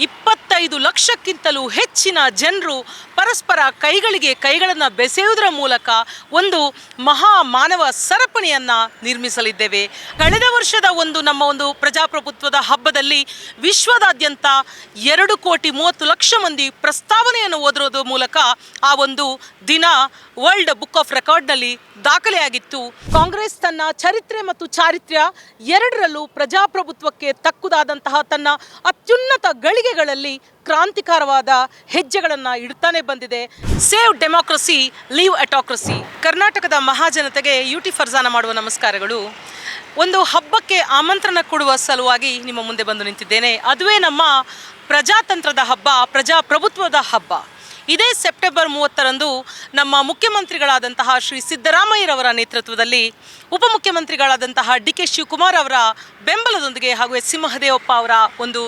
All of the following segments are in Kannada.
ಇಪ್ಪತ್ತೈದು ಲಕ್ಷಕ್ಕಿಂತಲೂ ಹೆಚ್ಚಿನ ಜನರು ಪರಸ್ಪರ ಕೈಗಳಿಗೆ ಕೈಗಳನ್ನು ಬೆಸೆಯುವುದರ ಮೂಲಕ ಒಂದು ಮಹಾ ಮಾನವ ಸರಪಣಿಯನ್ನು ನಿರ್ಮಿಸಲಿದ್ದೇವೆ. ಕಳೆದ ವರ್ಷದ ಒಂದು ನಮ್ಮ ಒಂದು ಪ್ರಜಾಪ್ರಭುತ್ವದ ಹಬ್ಬದಲ್ಲಿ ವಿಶ್ವದಾದ್ಯಂತ ಎರಡು ಕೋಟಿ ಮೂವತ್ತು ಲಕ್ಷ ಮಂದಿ ಪ್ರಸ್ತಾವನೆಯನ್ನು ಓದಿರೋದ್ರ ಮೂಲಕ ಆ ಒಂದು ದಿನ ವರ್ಲ್ಡ್ ಬುಕ್ ಆಫ್ ರೆಕಾರ್ಡ್ನಲ್ಲಿ ದಾಖಲೆಯಾಗಿತ್ತು. ಕಾಂಗ್ರೆಸ್ ತನ್ನ ಚರಿತ್ರೆ ಮತ್ತು ಚಾರಿತ್ರ್ಯ ಎರಡರಲ್ಲೂ ಪ್ರಜಾಪ್ರಭುತ್ವಕ್ಕೆ ತಕ್ಕುದಾದಂತಹ ತನ್ನ ಅತ್ಯುನ್ನತ ಗಳಿಗೆಗಳಲ್ಲಿ ಕ್ರಾಂತಿಕಾರವಾದ ಹೆಜ್ಜೆಗಳನ್ನು ಇಡ್ತಾನೆ ಬಂದಿದೆ. Save democracy, leave autocracy. ಕರ್ನಾಟಕದ ಮಹಾಜನತೆಗೆ ಯುಟಿ ಫರ್ಜಾನ ಮಾಡುವ ನಮಸ್ಕಾರಗಳು. ಒಂದು ಹಬ್ಬಕ್ಕೆ ಆಮಂತ್ರಣ ಕೊಡುವ ಸಲುವಾಗಿ ನಿಮ್ಮ ಮುಂದೆ ಬಂದು ನಿಂತಿದ್ದೇನೆ. ಅದುವೇ ನಮ್ಮ ಪ್ರಜಾತಂತ್ರದ ಹಬ್ಬ, ಪ್ರಜಾಪ್ರಭುತ್ವದ ಹಬ್ಬ. ಇದೇ ಸೆಪ್ಟೆಂಬರ್ ಮೂವತ್ತರಂದು ನಮ್ಮ ಮುಖ್ಯಮಂತ್ರಿಗಳಾದಂತಹ ಶ್ರೀ ಸಿದ್ದರಾಮಯ್ಯರವರ ನೇತೃತ್ವದಲ್ಲಿ, ಉಪಮುಖ್ಯಮಂತ್ರಿಗಳಾದಂತಹ ಡಿ ಕೆ ಶಿವಕುಮಾರ್ ಅವರ ಬೆಂಬಲದೊಂದಿಗೆ ಹಾಗೂ ಎಸ್ ಸಿ ಮಹದೇವಪ್ಪ ಅವರ ಒಂದು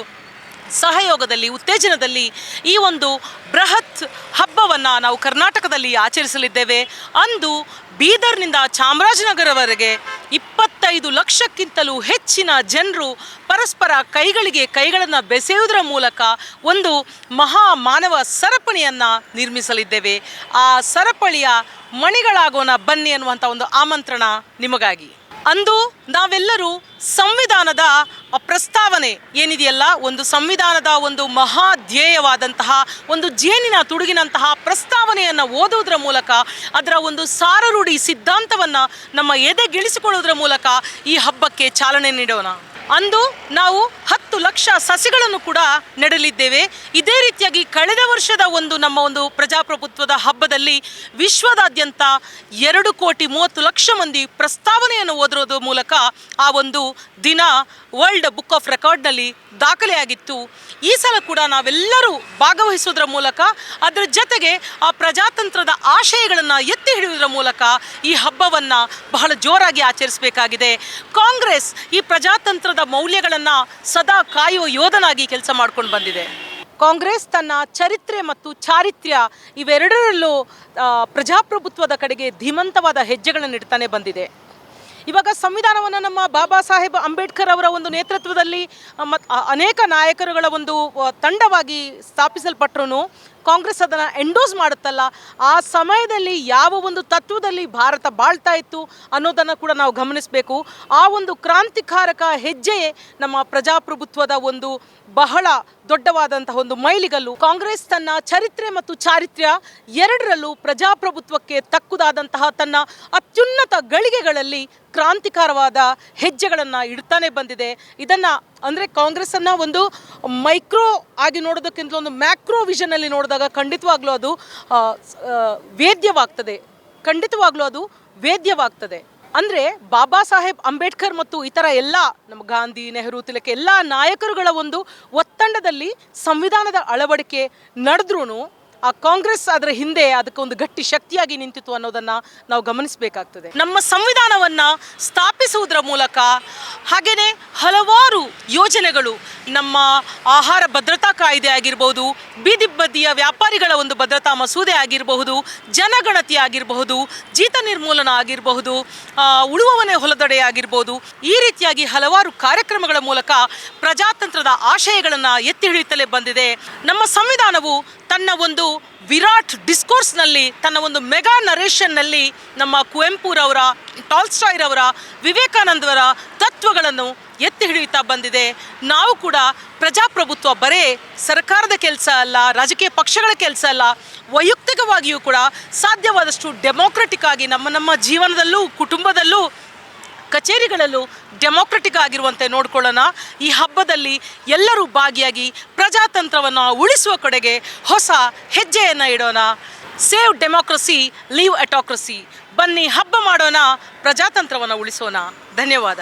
ಸಹಯೋಗದಲ್ಲಿ, ಉತ್ತೇಜನದಲ್ಲಿ ಈ ಒಂದು ಬೃಹತ್ ಹಬ್ಬವನ್ನು ನಾವು ಕರ್ನಾಟಕದಲ್ಲಿ ಆಚರಿಸಲಿದ್ದೇವೆ. ಅಂದು ಬೀದರ್ನಿಂದ ಚಾಮರಾಜನಗರವರೆಗೆ ಇಪ್ಪತ್ತೈದು ಲಕ್ಷಕ್ಕಿಂತಲೂ ಹೆಚ್ಚಿನ ಜನರು ಪರಸ್ಪರ ಕೈಗಳಿಗೆ ಕೈಗಳನ್ನು ಬೆಸೆಯುವುದರ ಮೂಲಕ ಒಂದು ಮಹಾ ಮಾನವ ಸರಪಣಿಯನ್ನು ನಿರ್ಮಿಸಲಿದ್ದೇವೆ. ಆ ಸರಪಳಿಯ ಮಣಿಗಳಾಗೋಣ ಬನ್ನಿ ಅನ್ನುವಂಥ ಒಂದು ಆಮಂತ್ರಣ ನಿಮಗಾಗಿ. ಅಂದು ನಾವೆಲ್ಲರೂ ಸಂವಿಧಾನದ ಪ್ರಸ್ತಾವನೆ ಏನಿದೆಯಲ್ಲ, ಒಂದು ಸಂವಿಧಾನದ ಒಂದು ಮಹಾಧ್ಯೇಯವಾದಂತಹ ಒಂದು ಜೇನಿನ ತುಡುಗಿನಂತಹ ಪ್ರಸ್ತಾವನೆಯನ್ನು ಓದುವುದರ ಮೂಲಕ, ಅದರ ಒಂದು ಸಾರರೂಢಿ ಸಿದ್ಧಾಂತವನ್ನು ನಮ್ಮ ಎದೆಗಿಳಿಸಿಕೊಳ್ಳುವುದರ ಮೂಲಕ ಈ ಹಬ್ಬಕ್ಕೆ ಚಾಲನೆ ನೀಡೋಣ. ಅಂದು ನಾವು ಹತ್ತು ಲಕ್ಷ ಸಸಿಗಳನ್ನು ಕೂಡ ನೆಡಲಿದ್ದೇವೆ. ರೀತಿಯಾಗಿ ಕಳೆದ ವರ್ಷದ ಒಂದು ನಮ್ಮ ಒಂದು ಪ್ರಜಾಪ್ರಭುತ್ವದ ಹಬ್ಬದಲ್ಲಿ ವಿಶ್ವದಾದ್ಯಂತ ಎರಡು ಕೋಟಿ ಮೂವತ್ತು ಲಕ್ಷ ಮಂದಿ ಪ್ರಸ್ತಾವನೆಯನ್ನು ಓದಿರೋದ್ರ ಮೂಲಕ ಆ ಒಂದು ದಿನ ವರ್ಲ್ಡ್ ಬುಕ್ ಆಫ್ ರೆಕಾರ್ಡ್ನಲ್ಲಿ ದಾಖಲೆಯಾಗಿತ್ತು. ಈ ಸಲ ಕೂಡ ನಾವೆಲ್ಲರೂ ಭಾಗವಹಿಸೋದ್ರ ಮೂಲಕ, ಅದರ ಜೊತೆಗೆ ಆ ಪ್ರಜಾತಂತ್ರದ ಆಶಯಗಳನ್ನು ಎತ್ತಿ ಹಿಡಿಯುವುದರ ಮೂಲಕ ಈ ಹಬ್ಬವನ್ನು ಬಹಳ ಜೋರಾಗಿ ಆಚರಿಸಬೇಕಾಗಿದೆ. ಕಾಂಗ್ರೆಸ್ ಈ ಪ್ರಜಾತಂತ್ರದ ಮೌಲ್ಯಗಳನ್ನು ಸದಾ ಕಾಯುವ ಯೋಧನಾಗಿ ಕೆಲಸ ಮಾಡ್ಕೊಂಡು ಬಂದಿದೆ. ಕಾಂಗ್ರೆಸ್ ತನ್ನ ಚರಿತ್ರೆ ಮತ್ತು ಚಾರಿತ್ರ್ಯ ಇವೆರಡರಲ್ಲೂ ಪ್ರಜಾಪ್ರಭುತ್ವದ ಕಡೆಗೆ ಧೀಮಂತವಾದ ಹೆಜ್ಜೆಗಳನ್ನು ಇಡ್ತಾನೆ ಬಂದಿದೆ. ಇವಾಗ ಸಂವಿಧಾನವನ್ನು ನಮ್ಮ ಬಾಬಾ ಸಾಹೇಬ್ ಅಂಬೇಡ್ಕರ್ ಅವರ ಒಂದು ನೇತೃತ್ವದಲ್ಲಿ ಮತ್ತು ಅನೇಕ ನಾಯಕರುಗಳ ಒಂದು ತಂಡವಾಗಿ ಸ್ಥಾಪಿಸಲ್ಪಟ್ಟರು ಕಾಂಗ್ರೆಸ್ ಅದನ್ನು ಎಂಡೋಸ್ ಮಾಡುತ್ತಲ್ಲ. ಆ ಸಮಯದಲ್ಲಿ ಯಾವ ಒಂದು ತತ್ವದಲ್ಲಿ ಭಾರತ ಬಾಳ್ತಾ ಇತ್ತು ಅನ್ನೋದನ್ನು ಕೂಡ ನಾವು ಗಮನಿಸಬೇಕು. ಆ ಒಂದು ಕ್ರಾಂತಿಕಾರಕ ಹೆಜ್ಜೆಯೇ ನಮ್ಮ ಪ್ರಜಾಪ್ರಭುತ್ವದ ಒಂದು ಬಹಳ ದೊಡ್ಡವಾದಂತಹ ಒಂದು ಮೈಲಿಗಲ್ಲು. ಕಾಂಗ್ರೆಸ್ ತನ್ನ ಚರಿತ್ರೆ ಮತ್ತು ಚಾರಿತ್ರ್ಯ ಎರಡರಲ್ಲೂ ಪ್ರಜಾಪ್ರಭುತ್ವಕ್ಕೆ ತಕ್ಕುದಾದಂತಹ ತನ್ನ ಅತ್ಯುನ್ನತ ಗಳಿಗೆಗಳಲ್ಲಿ ಕ್ರಾಂತಿಕಾರವಾದ ಹೆಜ್ಜೆಗಳನ್ನು ಇಡ್ತಾನೆ ಬಂದಿದೆ. ಇದನ್ನು ಅಂದರೆ ಕಾಂಗ್ರೆಸ್ಸನ್ನು ಒಂದು ಮೈಕ್ರೋ ಆಗಿ ನೋಡೋದಕ್ಕಿಂತ ಒಂದು ಮ್ಯಾಕ್ರೋ ವಿಷನಲ್ಲಿ ನೋಡಿದಾಗ ಖಂಡಿತವಾಗ್ಲೂ ಅದು ವೇದ್ಯವಾಗ್ತದೆ. ಖಂಡಿತವಾಗ್ಲೂ ಅದು ವೇದ್ಯವಾಗ್ತದೆ. ಅಂದರೆ ಬಾಬಾ ಸಾಹೇಬ್ ಅಂಬೇಡ್ಕರ್ ಮತ್ತು ಇತರ ಎಲ್ಲ ನಮ್ಮ ಗಾಂಧಿ ನೆಹರು ತಿಲಕ್ ಎಲ್ಲ ನಾಯಕರುಗಳ ಒಂದು ಒತ್ತಂಡದಲ್ಲಿ ಸಂವಿಧಾನದ ಅಳವಡಿಕೆ ನಡೆದ್ರೂ ಆ ಕಾಂಗ್ರೆಸ್ ಅದರ ಹಿಂದೆ ಅದಕ್ಕೆ ಒಂದು ಗಟ್ಟಿ ಶಕ್ತಿಯಾಗಿ ನಿಂತಿತ್ತು ಅನ್ನೋದನ್ನ ನಾವು ಗಮನಿಸಬೇಕಾಗ್ತದೆ. ನಮ್ಮ ಸಂವಿಧಾನವನ್ನ ಸ್ಥಾಪಿಸುವುದರ ಮೂಲಕ ಹಾಗೆಯೇ ಹಲವಾರು ಯೋಜನೆಗಳು ನಮ್ಮ ಆಹಾರ ಭದ್ರತಾ ಕಾಯ್ದೆ ಆಗಿರ್ಬೋದು, ಬೀದಿ ವ್ಯಾಪಾರಿಗಳ ಒಂದು ಭದ್ರತಾ ಮಸೂದೆ ಆಗಿರಬಹುದು, ಜನಗಣತಿ ಆಗಿರಬಹುದು, ಜೀತ ನಿರ್ಮೂಲನ ಆಗಿರಬಹುದು ಉಳುವವನೇ ಹೊಲದಡೆ ಆಗಿರ್ಬೋದು, ಈ ರೀತಿಯಾಗಿ ಹಲವಾರು ಕಾರ್ಯಕ್ರಮಗಳ ಮೂಲಕ ಪ್ರಜಾತಂತ್ರದ ಆಶಯಗಳನ್ನು ಎತ್ತಿ ಹಿಡಿಯುತ್ತಲೇ ಬಂದಿದೆ. ನಮ್ಮ ಸಂವಿಧಾನವು ತನ್ನ ಒಂದು ವಿರಾಟ್ ಡಿಸ್ಕೋರ್ಸ್ನಲ್ಲಿ ತನ್ನ ಒಂದು ಮೆಗಾ ನರೇಷನ್ನಲ್ಲಿ ನಮ್ಮ ಕುವೆಂಪುರವರ ಟಾಲ್ಸ್ಟಾಯ್ರವರ ವಿವೇಕಾನಂದವರ ತತ್ವಗಳನ್ನು ಎತ್ತಿ ಹಿಡಿಯುತ್ತಾ ಬಂದಿದೆ. ನಾವು ಕೂಡ ಪ್ರಜಾಪ್ರಭುತ್ವ ಬರೇ ಸರ್ಕಾರದ ಕೆಲಸ ಅಲ್ಲ, ರಾಜಕೀಯ ಪಕ್ಷಗಳ ಕೆಲಸ ಅಲ್ಲ, ವೈಯಕ್ತಿಕವಾಗಿಯೂ ಕೂಡ ಸಾಧ್ಯವಾದಷ್ಟು ಡೆಮೋಕ್ರೆಟಿಕ್ ಆಗಿ ನಮ್ಮ ನಮ್ಮ ಜೀವನದಲ್ಲೂ, ಕುಟುಂಬದಲ್ಲೂ ಕಚೇರಿಗಳಲ್ಲೂ ಡೆಮೋಕ್ರೆಟಿಕ್ ಆಗಿರುವಂತೆ ನೋಡ್ಕೊಳ್ಳೋಣ. ಈ ಹಬ್ಬದಲ್ಲಿ ಎಲ್ಲರೂ ಭಾಗಿಯಾಗಿ ಪ್ರಜಾತಂತ್ರವನ್ನು ಉಳಿಸುವ ಕಡೆಗೆ ಹೊಸ ಹೆಜ್ಜೆಯನ್ನು ಇಡೋಣ. Save democracy, leave autocracy. ಬನ್ನಿ ಹಬ್ಬ ಮಾಡೋಣ, ಪ್ರಜಾತಂತ್ರವನ್ನು ಉಳಿಸೋಣ. ಧನ್ಯವಾದ.